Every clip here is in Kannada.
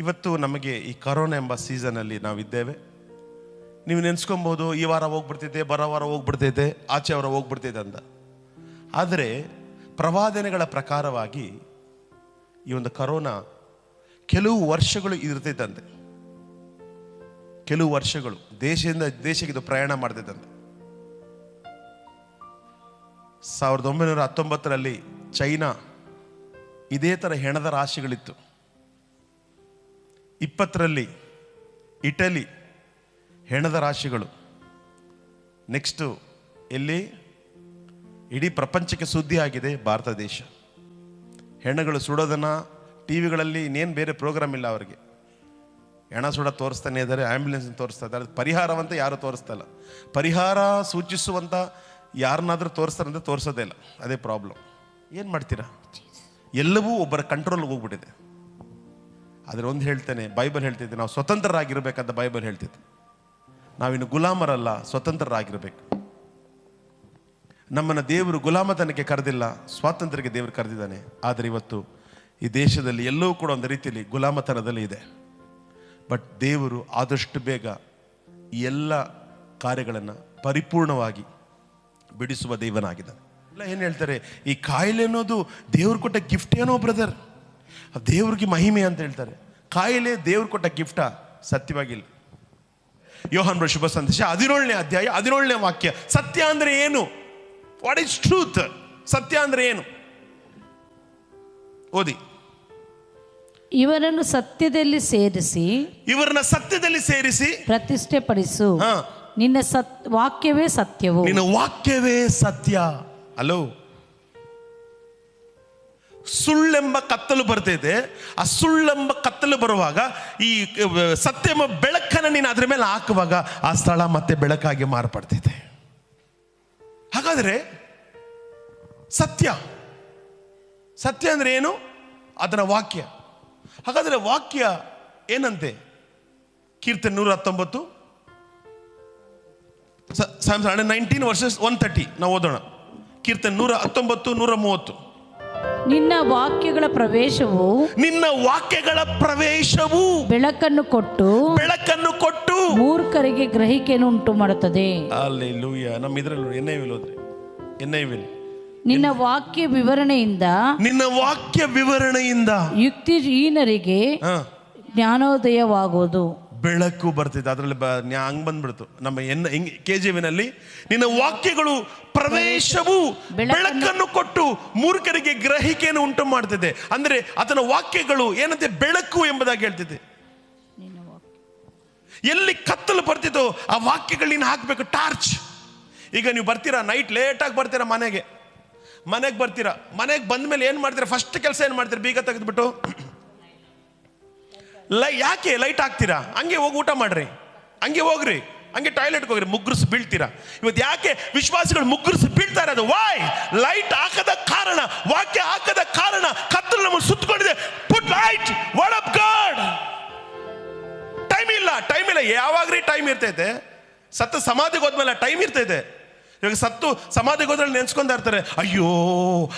ಇವತ್ತು ನಮಗೆ ಈ ಕರೋನಾ ಎಂಬ ಸೀಸನಲ್ಲಿ ನಾವಿದ್ದೇವೆ. ನೀವು ನೆನೆಸ್ಕೊಬೋದು, ಈ ವಾರ ಹೋಗ್ಬಿಡ್ತೈತೆ ಬರೋ ವಾರ ಹೋಗ್ಬಿಡ್ತೈತೆ ಆಚೆ ವಾರ ಹೋಗ್ಬಿಡ್ತೈತೆ ಅಂತ. ಆದರೆ ಪ್ರವಾದನೆಗಳ ಪ್ರಕಾರವಾಗಿ ಈ ಒಂದು ಕರೋನಾ ಕೆಲವು ವರ್ಷಗಳು ಇರ್ತೈತಂತೆ ಕೆಲವು ವರ್ಷಗಳು ದೇಶದಿಂದ ದೇಶಕ್ಕೆ ಇದು ಪ್ರಯಾಣ ಮಾಡ್ತೈತಂತೆ ಸಾವಿರದ ಒಂಬೈನೂರ ಹತ್ತೊಂಬತ್ತರಲ್ಲಿ ಚೈನಾ ಇದೇ ಥರ ಹೆಣದ ರಾಶಿಗಳಿತ್ತು. ಇಪ್ಪತ್ತರಲ್ಲಿ ಇಟಲಿ ಹೆಣದ ರಾಶಿಗಳು. ನೆಕ್ಸ್ಟು ಇಲ್ಲಿ ಇಡೀ ಪ್ರಪಂಚಕ್ಕೆ ಸುದ್ದಿ ಆಗಿದೆ ಭಾರತ ದೇಶ. ಹೆಣಗಳು ಸುಡೋದನ್ನು ಟಿ ವಿಗಳಲ್ಲಿ ಇನ್ನೇನು ಬೇರೆ ಪ್ರೋಗ್ರಾಮ್ ಇಲ್ಲ ಅವರಿಗೆ. ಹೆಣ ಸುಡ ತೋರಿಸ್ತಾನೆ ಇದ್ದಾರೆ ಆ್ಯಂಬುಲೆನ್ಸ್ ತೋರಿಸ್ತಾ ಇದ್ದಾರೆ. ಪರಿಹಾರವಂತ ಯಾರು ತೋರಿಸ್ತಾ ಇಲ್ಲ ಪರಿಹಾರ ಸೂಚಿಸುವಂಥ ಯಾರನ್ನಾದರೂ ತೋರಿಸ್ತಾರಂತ ತೋರಿಸೋದೇ ಇಲ್ಲ. ಅದೇ ಪ್ರಾಬ್ಲಮ್ ಏನು ಮಾಡ್ತೀರಾ? ಎಲ್ಲವೂ ಒಬ್ಬರ ಕಂಟ್ರೋಲ್ಗೆ ಹೋಗ್ಬಿಟ್ಟಿದೆ. ಆದರೆ ಒಂದು ಹೇಳ್ತೇನೆ. ಬೈಬಲ್ ಹೇಳ್ತಿದ್ದೆ, ನಾವು ಸ್ವತಂತ್ರರಾಗಿರಬೇಕಂತ ಬೈಬಲ್ ಹೇಳ್ತಿದ್ದೆ. ನಾವಿನ್ನು ಗುಲಾಮರಲ್ಲ, ಸ್ವತಂತ್ರರಾಗಿರ್ಬೇಕು. ನಮ್ಮನ್ನು ದೇವರು ಗುಲಾಮತನಕ್ಕೆ ಕರೆದಿಲ್ಲ, ಸ್ವಾತಂತ್ರ್ಯಕ್ಕೆ ದೇವರು ಕರೆದಿದ್ದಾನೆ. ಆದರೆ ಇವತ್ತು ಈ ದೇಶದಲ್ಲಿ ಎಲ್ಲವೂ ಕೂಡ ಒಂದು ರೀತಿಯಲ್ಲಿ ಗುಲಾಮತನದಲ್ಲಿ ಇದೆ. ಬಟ್ ದೇವರು ಆದಷ್ಟು ಬೇಗ ಈ ಎಲ್ಲ ಕಾರ್ಯಗಳನ್ನು ಪರಿಪೂರ್ಣವಾಗಿ ಬಿಡಿಸುವ ದೇವನಾಗಿದ್ದಾನೆ. ಇಲ್ಲ ಏನು ಹೇಳ್ತಾರೆ? ಈ ಕಾಯಿಲೆ ಅನ್ನೋದು ದೇವರು ಕೊಟ್ಟ ಗಿಫ್ಟ್ ಏನೋ ಬ್ರದರ್ ದೇವ್ರಿಗೆ ಮಹಿಮೆ ಅಂತ ಹೇಳ್ತಾರೆ. ಕಾಯಿಲೆ ದೇವ್ರು ಕೊಟ್ಟ ಗಿಫ್ಟಾ ಸತ್ಯವಾಗಿಲ್ಲ. ಯೋಹನ್ ಶುಭ ಸಂದೇಶ. ಹದಿನೇಳನೇ ಅಧ್ಯಾಯ ಹದಿನೇಳನೇ ವಾಕ್ಯ. ಸತ್ಯ ಅಂದ್ರೆ ಏನು? ವಾಟ್ ಇಸ್ ಟ್ರೂತ್ ಸತ್ಯ ಅಂದ್ರೆ ಏನು? ಓದಿ. ಇವರನ್ನು ಸತ್ಯದಲ್ಲಿ ಸೇರಿಸಿ ಇವರನ್ನ ಸತ್ಯದಲ್ಲಿ ಸೇರಿಸಿ ಪ್ರತಿಷ್ಠೆ ಪಡಿಸು ನಿನ್ನ ಸತ್ ವಾಕ್ಯವೇ ಸತ್ಯವು? ನಿನ್ನ ವಾಕ್ಯವೇ ಸತ್ಯ. ಅಲೋ ಸುಳ್ಳೆಂಬ ಕತ್ತಲು ಬರ್ತೈತೆ ಆ ಸುಳ್ಳೆಂಬ ಕತ್ತಲು ಬರುವಾಗ ಈ ಸತ್ಯಮ ಬೆಳಕನ್ನು ನೀನು ಅದ್ರ ಮೇಲೆ ಹಾಕುವಾಗ ಆ ಸ್ಥಳ ಮತ್ತೆ ಬೆಳಕಾಗಿ ಮಾರ್ಪಡ್ತೈತೆ ಹಾಗಾದ್ರೆ ಸತ್ಯ ಸತ್ಯ ಅಂದ್ರೆ ಏನು? ಅದರ ವಾಕ್ಯ. ಹಾಗಾದ್ರೆ ವಾಕ್ಯ ಏನಂತೆ? ಕೀರ್ತನೆ ನೂರ ಹತ್ತೊಂಬತ್ತು. ನೈನ್ಟೀನ್ ವರ್ಷಸ್ ಒನ್ ತರ್ಟಿ ನಾವು ಓದೋಣ. ಕೀರ್ತನೆ ನೂರ ಹತ್ತೊಂಬತ್ತು, ನೂರ ಮೂವತ್ತು. ನಿನ್ನ ವಾಕ್ಯಗಳ ಪ್ರವೇಶವು ನಿನ್ನ ವಾಕ್ಯಗಳ ಪ್ರವೇಶವು ಬೆಳಕನ್ನು ಕೊಟ್ಟು ಬೆಳಕನ್ನು ಕೊಟ್ಟು ಮೂರ್ಖರಿಗೆ ಗ್ರಹಿಕೆಯನ್ನು ಉಂಟು ಮಾಡುತ್ತದೆ ಅಲ್ಲಿ ಲೂಯ ನಮ್ಮ ಇದ್ರಲ್ಲಿ ವಿಲ್ ಹೋದ್ರಿ. ವಿಲ್. ನಿನ್ನ ವಾಕ್ಯ ವಿವರಣೆಯಿಂದ ನಿನ್ನ ವಾಕ್ಯ ವಿವರಣೆಯಿಂದ ಯುಕ್ತಿಹೀನರಿಗೆ ಜ್ಞಾನೋದಯವಾಗುವುದು. ಬೆಳಕು ಬರ್ತಿತ್ತು. ಅದರಲ್ಲಿ ಬ ಹಂಗ್ ಬಂದ್ಬಿಡ್ತು. ನಮ್ಮ ಎನ್ ಕೆ ಜಿ ವಿನಲ್ಲಿ ನಿನ್ನ ವಾಕ್ಯಗಳು ಪ್ರವೇಶವು ಬೆಳಕನ್ನು ಕೊಟ್ಟು ಮೂರ್ಖರಿಗೆ ಗ್ರಹಿಕೆಯನ್ನು ಉಂಟು ಮಾಡ್ತಿದೆ. ಅಂದ್ರೆ ಅದನ್ನ ವಾಕ್ಯಗಳು ಏನಂತೆ? ಬೆಳಕು ಎಂಬುದಾಗಿ ಹೇಳ್ತಿದೆ. ಎಲ್ಲಿ ಕತ್ತಲು ಬರ್ತಿತ್ತು ಆ ವಾಕ್ಯಗಳು ನೀನು ಹಾಕಬೇಕು ಟಾರ್ಚ್. ಈಗ ನೀವು ಬರ್ತೀರಾ? ನೈಟ್ ಲೇಟಾಗಿ ಬರ್ತೀರಾ ಮನೆಗೆ? ಮನೆಗೆ ಬರ್ತೀರಾ? ಮನೆಗೆ ಬಂದ ಮೇಲೆ ಏನು ಮಾಡ್ತೀರಾ? ಫಸ್ಟ್ ಕೆಲಸ ಏನು ಮಾಡ್ತೀರಾ? ಬೀಗ ತೆಗೆದ್ಬಿಟ್ಟು? ಲೈ ಯಾಕೆ ಲೈಟ್ ಹಾಕ್ತೀರಾ? ಹಂಗೆ ಹೋಗಿ ಊಟ ಮಾಡ್ರಿ. ಹಂಗೆ ಹೋಗ್ರಿ. ಹಂಗೆ ಟಾಯ್ಲೆಟ್ಗೆ ಹೋಗ್ರಿ. ಮುಗ್ಗರಿಸಿ ಬೀಳ್ತೀರಾ. ಇವತ್ತು ಯಾಕೆ ವಿಶ್ವಾಸಿಗಳು ಮುಗ್ಗರಿಸಿ ಬೀಳ್ತಾ ಇರೋದು? ವಾಯ್ ಲೈಟ್ ಹಾಕದ ಕಾರಣ, ವಾಕ್ಯ ಹಾಕದ ಕಾರಣ ಕತ್ತಲು ನಮ್ಮನ್ನು ಸುತ್ತಕೊಂಡಿದೆ. Put light what up god time ಇಲ್ಲ. ಟೈಮ್ ಇಲ್ಲ. ಯಾವಾಗ್ರಿ ಟೈಮ್ ಇರ್ತೈತೆ? ಸತ್ತು ಸಮಾಧಿಗೆ ಹೋದ್ಮೇಲೆ ಟೈಮ್ ಇರ್ತೈತೆ. ಇವಾಗ ಸತ್ತು ಸಮಾಧಿಗೆ ಹೋದ್ರಲ್ಲಿ ನೆನ್ಸ್ಕೊಂತಾ ಇರ್ತಾರೆ, ಅಯ್ಯೋ,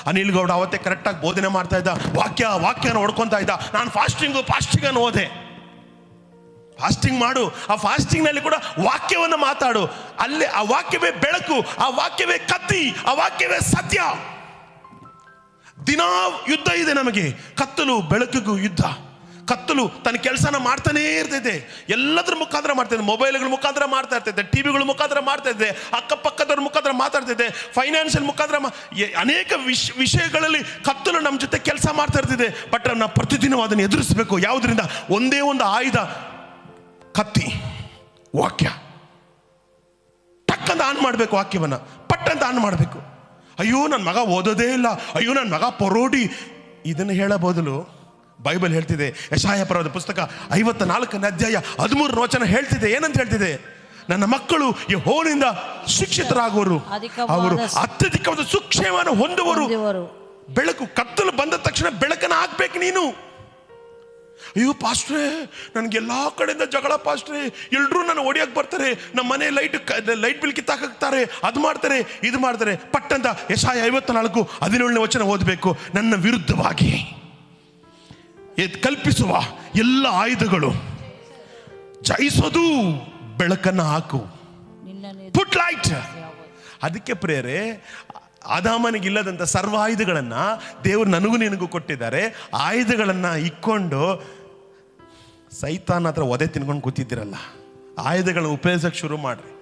ಅನಿಲ್ ಗೌಡ ಅವತ್ತೇ ಕರೆಕ್ಟಾಗಿ ಬೋಧನೆ ಮಾಡ್ತಾ ಇದ್ದ, ವಾಕ್ಯ, ವಾಕ್ಯನ ಹೊಡ್ಕೊತಾ ಇದ್ದ, ನಾನು ಫಾಸ್ಟಿಂಗು ಫಾಸ್ಟಿಂಗ್ ಅನ್ನು ಓದೆ. ಫಾಸ್ಟಿಂಗ್ ಮಾಡು, ಆ ಫಾಸ್ಟಿಂಗ್ನಲ್ಲಿ ಕೂಡ ವಾಕ್ಯವನ್ನು ಮಾತಾಡು. ಅಲ್ಲಿ ಆ ವಾಕ್ಯವೇ ಬೆಳಕು, ಆ ವಾಕ್ಯವೇ ಕತ್ತಿ, ಆ ವಾಕ್ಯವೇ ಸತ್ಯ. ದಿನಾ ಯುದ್ಧ ಇದೆ ನಮಗೆ, ಕತ್ತಲು ಬೆಳಕಿಗೂ ಯುದ್ಧ. ಕತ್ತಲು ತನ್ನ ಕೆಲಸನ ಮಾಡ್ತಾನೇ ಇರ್ತೈತೆ ಎಲ್ಲದ್ರ ಮುಖಾಂತರ ಮಾಡ್ತೈತೆ ಮೊಬೈಲ್ಗಳ ಮುಖಾಂತರ ಮಾಡ್ತಾ ಇರ್ತೈತೆ ಟಿವಿಗಳ ಮುಖಾಂತರ ಮಾಡ್ತಾ ಇರ್ತೈತೆ ಅಕ್ಕಪಕ್ಕದವ್ರ ಮುಖಾಂತರ ಮಾತಾಡ್ತೈತೆ ಫೈನಾನ್ಷಿಯಲ್ ಮುಖಾಂತರ ಅನೇಕ ವಿಷ, ವಿಷಯಗಳಲ್ಲಿ ಕತ್ತಲು ನಮ್ಮ ಜೊತೆ ಕೆಲಸ ಮಾಡ್ತಾ ಇರ್ತಿದೆ ಬಟ್ ನಾವು ಪ್ರತಿದಿನ ಅದನ್ನು ಎದುರಿಸಬೇಕು. ಯಾವುದರಿಂದ? ಒಂದೇ ಒಂದು ಆಯುಧ, ಕತ್ತಿ, ವಾಕ್ಯ. ಟಕ್ಕಂತ ಆನ್ ಮಾಡಬೇಕು ವಾಕ್ಯವನ್ನು. ಪಟ್ ಅಂತ ಆನ್ ಮಾಡಬೇಕು. ಅಯ್ಯೋ ನನ್ನ ಮಗ ಓದೋದೇ ಇಲ್ಲ. ಅಯ್ಯೋ ನನ್ನ ಮಗ ಪರೋಡಿ. ಇದನ್ನು ಹೇಳೋ ಬೈಬಲ್ ಹೇಳ್ತಿದೆ ಯಶಾಯ ಪರ್ವದ ಪುಸ್ತಕ ಐವತ್ತ ನಾಲ್ಕನೇ ಅಧ್ಯಾಯ ಹದಿಮೂರು ವಚನ ಹೇಳ್ತಿದೆ. ಏನಂತ ಹೇಳ್ತಿದೆ? ನನ್ನ ಮಕ್ಕಳು ಯೆಹೋವನಿಂದ ಶಿಕ್ಷಿತರಾಗುವರು. ಅಧಿಕವಾದ ಅವರು ಅತ್ಯಧಿಕವಾದ ಸುಕ್ಷೇಮವನ್ನು ಹೊಂದುವರು. ಬೆಳಕು ಕತ್ತಲು ಬಂದ ತಕ್ಷಣ ಬೆಳಕನ್ನು ಹಾಕ್ಬೇಕು ನೀನು. ಅಯ್ಯೋ ಪಾಸ್ಟ್ರೇ ನನಗೆ ಎಲ್ಲ ಕಡೆಯಿಂದ ಜಗಳ ಪಾಸ್ಟ್ರೆ. ಎಲ್ಲರೂ ನನ್ನ ಹೊಡಿಯಕ್ಕೆ ಬರ್ತಾರೆ. ನಮ್ಮ ಮನೆ ಲೈಟ್ ಲೈಟ್ ಬಿಲ್ ಕಿತ್ತಾಕ್ತಾರೆ. ಅದು ಮಾಡ್ತಾರೆ ಇದು ಮಾಡ್ತಾರೆ. ಪಟ್ಟಂತ ಯಶಾಯ ಐವತ್ತ ನಾಲ್ಕು ಹದಿನೇಳನೇ ವಚನ ಓದಬೇಕು. ನನ್ನ ವಿರುದ್ಧವಾಗಿ. ಕಲ್ಪಿಸುವ ಎಲ್ಲ ಆಯುಧಗಳು. ಜಯಿಸೋದು ಬೆಳಕನ್ನು ಹಾಕು. ಪುಟ್ ಲೈಟ್ ಅದಕ್ಕೆ ಪ್ರೇರೆ ಆದಾಮನಿಗೆ ಇಲ್ಲದಂಥ ಸರ್ವ ಆಯುಧಗಳನ್ನು ದೇವರು ನನಗೂ ನಿನಗೂ ಕೊಟ್ಟಿದ್ದಾರೆ. ಆಯುಧಗಳನ್ನು ಇಕ್ಕೊಂಡು ಸೈತಾನ ಹತ್ರ ಒದೆ ತಿನ್ಕೊಂಡು ಕೂತಿದ್ದೀರಲ್ಲ. ಆಯುಧಗಳನ್ನ ಉಪಯೋಗಿಸಕ್ಕೆ ಶುರು ಮಾಡ್ರಿ.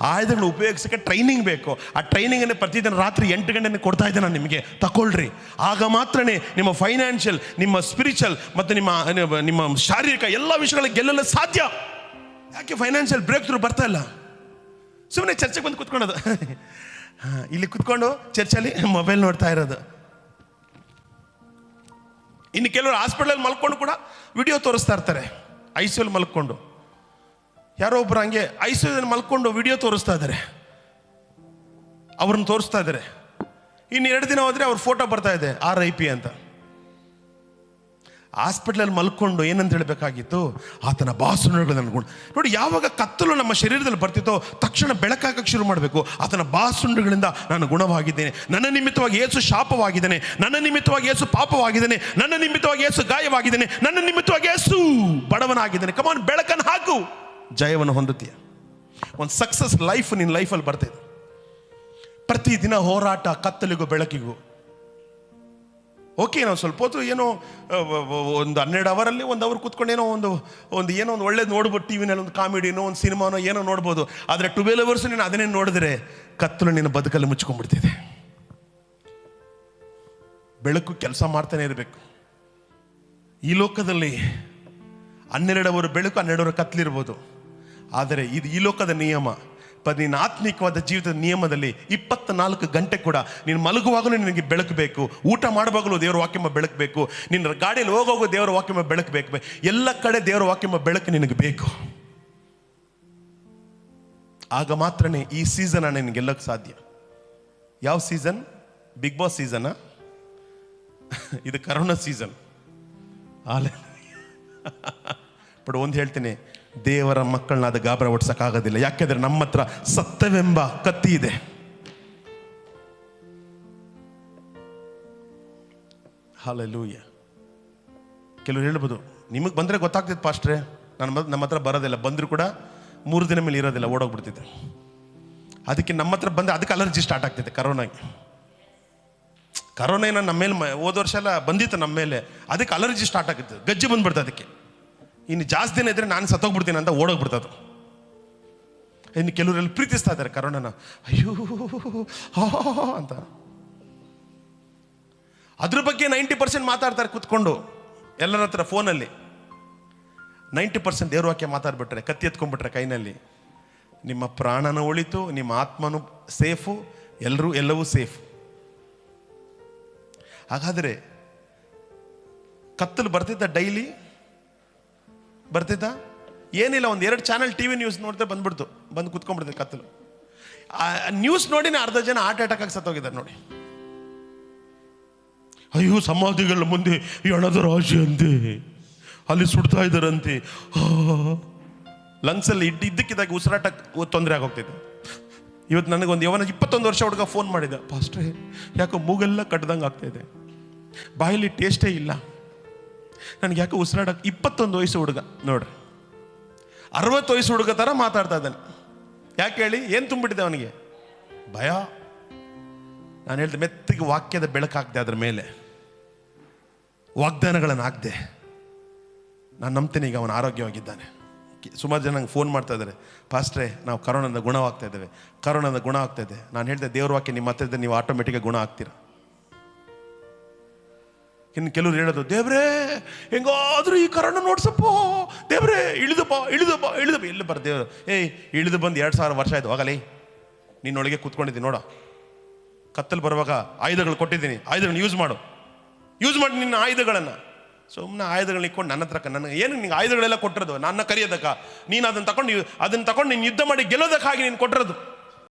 ಆಯುಧಗಳನ್ನ ಉಪಯೋಗಿಸೋಕ್ಕೆ ಟ್ರೈನಿಂಗ್ ಬೇಕು. ಆ ಟ್ರೈನಿಂಗನ್ನು ಪ್ರತಿದಿನ ರಾತ್ರಿ ಎಂಟು ಗಂಟೆನೇ ಕೊಡ್ತಾ ಇದ್ದೆ ನಾನು ನಿಮಗೆ. ತಗೊಳ್ರಿ ಆಗ ಮಾತ್ರನೇ ನಿಮ್ಮ ಫೈನಾನ್ಷಿಯಲ್ ನಿಮ್ಮ ಸ್ಪಿರಿಚುವಲ್ ಮತ್ತು ನಿಮ್ಮ ನಿಮ್ಮ ಶಾರೀರಿಕ ಎಲ್ಲ ವಿಷಯಗಳ ಗೆಲ್ಲಲು ಸಾಧ್ಯ. ಯಾಕೆ ಫೈನಾನ್ಷಿಯಲ್ ಬ್ರೇಕ್ ಥ್ರೂ ಬರ್ತಾ ಇಲ್ಲ? ಸುಮ್ಮನೆ ಚರ್ಚೆಗೆ ಬಂದು ಕುತ್ಕೊಳ್ಳೋದು. ಇಲ್ಲಿ ಕುತ್ಕೊಂಡು ಚರ್ಚಲ್ಲಿ ಮೊಬೈಲ್ ನೋಡ್ತಾ ಇರೋದು. ಇನ್ನು ಕೆಲವರು ಹಾಸ್ಪಿಟಲಲ್ಲಿ ಮಲ್ಕೊಂಡು ಕೂಡ ವಿಡಿಯೋ ತೋರಿಸ್ತಾ ಇರ್ತಾರೆ. ಐ ಸಿ ಮಲ್ಕೊಂಡು. ಯಾರೋ ಒಬ್ರು ಹಂಗೆ ಐ ಸಿ ಮಲ್ಕೊಂಡು ವಿಡಿಯೋ ತೋರಿಸ್ತಾ ಇದ್ದಾರೆ ಅವ್ರನ್ನ ತೋರಿಸ್ತಾ ಇದ್ದಾರೆ ಇನ್ನು ಎರಡು ದಿನ ಹೋದರೆ ಅವ್ರ ಫೋಟೋ ಬರ್ತಾ ಇದೆ ಆರ್ ಐ ಪಿ ಅಂತ. ಹಾಸ್ಪಿಟ್ಲಲ್ಲಿ ಮಲ್ಕೊಂಡು ಏನಂತ ಹೇಳಬೇಕಾಗಿತ್ತು? ಆತನ ನನ್ನ ಗುಣ ನೋಡಿ, ಯಾವಾಗ ಕತ್ತಲು ನಮ್ಮ ಶರೀರದಲ್ಲಿ ಬರ್ತಿತ್ತೋ, ತಕ್ಷಣ ಬೆಳಕಾಗಕ್ಕೆ ಶುರು ಮಾಡಬೇಕು. ಆತನ ಬಾಸುಂಡುಗಳಿಂದ ನಾನು ಗುಣವಾಗಿದ್ದೇನೆ. ನನ್ನ ನಿಮಿತ್ತವಾಗಿ ಏಸು ಶಾಪವಾಗಿದ್ದೇನೆ. ನನ್ನ ನಿಮಿತ್ತವಾಗಿ ಏಸು ಪಾಪವಾಗಿದ್ದೇನೆ. ನನ್ನ ನಿಮಿತ್ತವಾಗಿ ಏಸು ಗಾಯವಾಗಿದ್ದೇನೆ. ನನ್ನ ನಿಮಿತ್ತವಾಗಿ ಏಸು ಬಡವನಾಗಿದ್ದೇನೆ. ಕಮಾನ್ ಬೆಳಕನ್ನು ಹಾಕು. ಜಯವನ್ನು ಹೊಂದುತ್ತೀಯ. ಒಂದು ಸಕ್ಸಸ್ ಲೈಫ್ ನಿನ್ನ ಲೈಫಲ್ಲಿ ಬರ್ತಿದೆ ಪ್ರತಿದಿನ ಹೋರಾಟ, ಕತ್ತಲಿಗೂ ಬೆಳಕಿಗೂ. ಓಕೆ ನಾವು ಸ್ವಲ್ಪ ಹೊತ್ತು ಏನೋ ಒಂದು ಹನ್ನೆರಡು ಅವರಲ್ಲಿ ಒಂದು ಅವರ್ ಕೂತ್ಕೊಂಡು ಏನೋ ಒಂದು ಒಂದು ಏನೋ ಒಂದು ಒಳ್ಳೇದು ನೋಡ್ಬೋದು ಟಿ ವಿನಲ್ಲಿ ಒಂದು ಕಾಮಿಡಿನೋ ಒಂದು ಸಿನಿಮಾನೋ ಏನೋ ನೋಡ್ಬೋದು. ಆದರೆ ಟ್ವೆಲ್ ಅವರ್ಸ್ ನೀನು ಅದನ್ನೇ ನೋಡಿದ್ರೆ ಕತ್ತಲು ನಿನ್ನ ಬದುಕಲ್ಲಿ ಮುಚ್ಕೊಂಡ್ಬಿಡ್ತಿದೆ. ಬೆಳಕು ಕೆಲಸ ಮಾಡ್ತಾನೆ ಇರಬೇಕು. ಈ ಲೋಕದಲ್ಲಿ ಹನ್ನೆರಡು ಅವರ್ ಬೆಳಕು, ಹನ್ನೆರಡು ಅವರ್ ಕತ್ಲಿರ್ಬೋದು. ಆದರೆ ಇದು ಈ ಲೋಕದ ನಿಯಮ. ಪ, ನಿನ್ನ ಆತ್ಮಿಕವಾದ ಜೀವಿತದ ನಿಯಮದಲ್ಲಿ ಇಪ್ಪತ್ನಾಲ್ಕು ಗಂಟೆ ಕೂಡ ನೀನು ಮಲಗುವಾಗಲೂ ನಿನಗೆ ಬೆಳಕಬೇಕು, ಊಟ ಮಾಡುವಾಗಲೂ ದೇವರ ವಾಕ್ಯಮ ಬೆಳಕಬೇಕು, ನಿನ್ನ ಗಾಡಿಯಲ್ಲಿ ಹೋಗೋಗೋ ದೇವರ ವಾಕ್ಯಮ ಬೆಳಕಬೇಕು, ಎಲ್ಲ ಕಡೆ ದೇವರ ವಾಕ್ಯಮ ಬೆಳಕು ನಿನಗೆ ಬೇಕು. ಆಗ ಮಾತ್ರನೇ ಈ ಸೀಸನ್ ನಿನಗೆಲ್ಲಕ್ಕೆ ಸಾಧ್ಯ. ಯಾವ ಸೀಸನ್? Big boss ಸೀಸನಾ? ಇದು ಕರೋನಾ ಸೀಸನ್. ಆಲೆ ಬಟ್ ಒಂದು ಹೇಳ್ತೀನಿ ದೇವರ ಮಕ್ಕಳನ್ನ ಅದು ಗಾಬರ ಓಡಿಸೋಕ್ಕಾಗೋದಿಲ್ಲ. ಯಾಕೆಂದ್ರೆ ನಮ್ಮ ಹತ್ರ ಸತ್ಯವೆಂಬ ಕತ್ತಿ ಇದೆ. ಹಾಲೆಲೂಯ ಕೆಲವರು ಹೇಳ್ಬೋದು, ನಿಮಗೆ ಬಂದರೆ ಗೊತ್ತಾಗ್ತಿತ್ತು ಪಾಸ್ಟ್ರೆ ನನ್ನ ನಮ್ಮ ಹತ್ರ ಬರೋದಿಲ್ಲ. ಬಂದರೂ ಕೂಡ ಮೂರು ದಿನ ಮೇಲೆ ಇರೋದಿಲ್ಲ, ಓಡೋಗ್ಬಿಡ್ತಿದ್ದೆ. ಅದಕ್ಕೆ ನಮ್ಮ ಹತ್ರ ಬಂದು ಅದಕ್ಕೆ ಅಲರ್ಜಿ ಸ್ಟಾರ್ಟ್ ಆಗ್ತಿದೆ ಕರೋನಾಗೆ. ಕರೋನಾ ಏನೋ ನಮ್ಮ ಮೇಲೆ ಹೋದ ವರ್ಷ ಎಲ್ಲ ಬಂದಿತ್ತು ನಮ್ಮ ಮೇಲೆ. ಅದಕ್ಕೆ ಅಲರ್ಜಿ ಸ್ಟಾರ್ಟ್ ಆಗಿತ್ತು. ಗಜ್ಜಿ ಬಂದ್ಬಿಡ್ತು ಅದಕ್ಕೆ. ಇನ್ನು ಜಾಸ್ತಿ ದಿನ ಇದ್ರೆ ನಾನು ಸತ್ತೋಗ್ಬಿಡ್ತೀನಿ ಅಂತ ಓಡೋಗ್ಬಿಡ್ತದು. ಇನ್ನು ಕೆಲವರೆಲ್ಲ ಪ್ರೀತಿಸ್ತಾ ಇದ್ದಾರೆ ಕರೋನಾನ ಅಯ್ಯೋ ಅಂತ. ಅದ್ರ ಬಗ್ಗೆ ನೈಂಟಿ ಪರ್ಸೆಂಟ್ ಮಾತಾಡ್ತಾರೆ ಕೂತ್ಕೊಂಡು ಎಲ್ಲರ ಹತ್ರ ಫೋನಲ್ಲಿ. ನೈಂಟಿ ಪರ್ಸೆಂಟ್ ದೇವ್ರ ವಾಕ್ಯ ಮಾತಾಡ್ಬಿಟ್ರೆ, ಕತ್ತಿ ಎತ್ಕೊಂಡ್ಬಿಟ್ರೆ ಕೈನಲ್ಲಿ. ನಿಮ್ಮ ಪ್ರಾಣನ ಉಳಿತು, ನಿಮ್ಮ ಆತ್ಮನು ಸೇಫು ಎಲ್ಲರೂ ಎಲ್ಲವೂ ಸೇಫ್. ಹಾಗಾದರೆ ಕತ್ತಲು ಬರ್ತಿದ್ದ ಡೈಲಿ ಬರ್ತಿದ್ದ? ಏನಿಲ್ಲ, ಒಂದು ಎರಡು ಚಾನಲ್ ಟಿ ವಿ ನ್ಯೂಸ್ ನೋಡಿದ್ರೆ ಬಂದ್ಬಿಡ್ತು. ಬಂದು ಕುತ್ಕೊಂಡ್ಬಿಡ್ತೀನಿ ಕತ್ತಲು. ನ್ಯೂಸ್ ನೋಡಿನೇ ಅರ್ಧ ಜನ ಹಾರ್ಟ್ ಅಟ್ಯಾಕ್ ಆಗಿ ಸತ್ತೋಗಿದ್ದಾರೆ ನೋಡಿ. ಅಯ್ಯೋ, ಸಮಾಧಿಗಳ ಮುಂದೆ ಎಣದ ರಾಶಿ ಅಂತೆ ಅಲ್ಲಿ ಸುಡ್ತಾ ಇದ್ದಾರಂತೆ. ಲಂಗ್ಸಲ್ಲಿ ಇಡ್, ಇದ್ದಕ್ಕಿದ್ದಾಗ ಉಸಿರಾಟ ತೊಂದರೆ ಆಗೋಗ್ತಿದೆ. ಇವತ್ತು ನನಗೊಂದು ಯವನ ಇಪ್ಪತ್ತೊಂದು ವರ್ಷ ಹುಡುಗ ಫೋನ್ ಮಾಡಿದ. ಪಾಸ್ಟ್ರೆ, ಯಾಕೋ ಮೂಗೆಲ್ಲ ಕಟ್ಟದಂಗೆ ಇದೆ. ಬಾಯಲ್ಲಿ ಟೇಸ್ಟೇ ಇಲ್ಲ. ನನಗೆ ಯಾಕೆ ಉಸಿರಾಡಕ್ಕೆ ಇಪ್ಪತ್ತೊಂದು ವಯಸ್ಸು ಹುಡುಗ ನೋಡ್ರಿ. ಅರವತ್ತು ವಯಸ್ಸು ಹುಡುಗ ಥರ ಮಾತಾಡ್ತಾ ಇದ್ದಾನೆ. ಯಾಕೆ ಹೇಳಿ? ಏನು ತುಂಬಿಟ್ಟಿದೆ ಅವನಿಗೆ? ಭಯ. ನಾನು ಹೇಳ್ದೆ, ಮೆತ್ತಿಗೆ ವಾಕ್ಯದ ಬೆಳಕಾಗ್ದೆ ಅದ್ರ ಮೇಲೆ. ವಾಗ್ದಾನಗಳನ್ನು ಹಾಕ್ದೆ. ನಾನು ನಂಬ್ತೀನಿ ಈಗ ಅವನು ಆರೋಗ್ಯವಾಗಿದ್ದಾನೆ. ಸುಮಾರು ಜನ ನಂಗೆ ಫೋನ್ ಮಾಡ್ತಾ ಇದ್ದಾರೆ ಪಾಸ್ಟ್ರೆ ನಾವು ಕರೋನದ ಗುಣವಾಗ್ತಾ ಇದ್ದೇವೆ. ಕರೋನಾದ ಗುಣ ಆಗ್ತಾ ಇದೆ. ನಾನು ಹೇಳಿದೆ, ದೇವ್ರ ವಾಕ್ಯ ನಿಮ್ಮ ಹತ್ರ ನೀವು ಆಟೋಮೆಟಿಕ್ಕಾಗಿ ಗುಣ ಆಗ್ತೀರಾ? ಇನ್ನು ಕೆಲವರು ಹೇಳೋದು, ದೇವ್ರೇ, ಹೆಂಗಾದ್ರೂ ಈ ಕರೋನ ನೋಡ್ಸಪ್ಪೋ. ದೇವ್ರೇ, ಇಳಿದು ಬಾ ಇಳಿದು ಬಾ ಇಳಿದು ಬಾ. ಇಲ್ಲಿ ಬರ ದೇವ್ರು ಏಯ್, ಇಳಿದು ಬಂದು ಎರಡು ಸಾವಿರ ವರ್ಷ ಆಯ್ತು ಹೋಗಲಿ ನಿನ್ನೊಳಗೆ ಕೂತ್ಕೊಂಡಿದ್ದೀನಿ, ನೋಡ. ಕತ್ತಲು ಬರುವಾಗ ಆಯುಧಗಳು ಕೊಟ್ಟಿದ್ದೀನಿ. ಆಯುಧಗಳನ್ನ ಯೂಸ್ ಮಾಡು. ಯೂಸ್ ಮಾಡಿ ನಿನ್ನ ಆಯುಧಗಳನ್ನು. ಸುಮ್ಮನೆ ಆಯುಧಗಳನ್ನ ಇಕ್ಕೊಂಡು ನನ್ನ ಹತ್ರ ನನಗೆ ಏನು ನಿಂಗೆ ಆಯುಧಗಳೆಲ್ಲ ಕೊಟ್ಟಿರೋದು? ನನ್ನ ಕರೆಯೋದಕ್ಕ. ನೀನು ಅದನ್ನು ತಗೊಂಡು ಅದನ್ನು ತಗೊಂಡು ನೀನು ಯುದ್ಧ ಮಾಡಿ ಗೆಲ್ಲೋದಕ್ಕಾಗಿ ನೀನು ಕೊಟ್ಟಿರೋದು.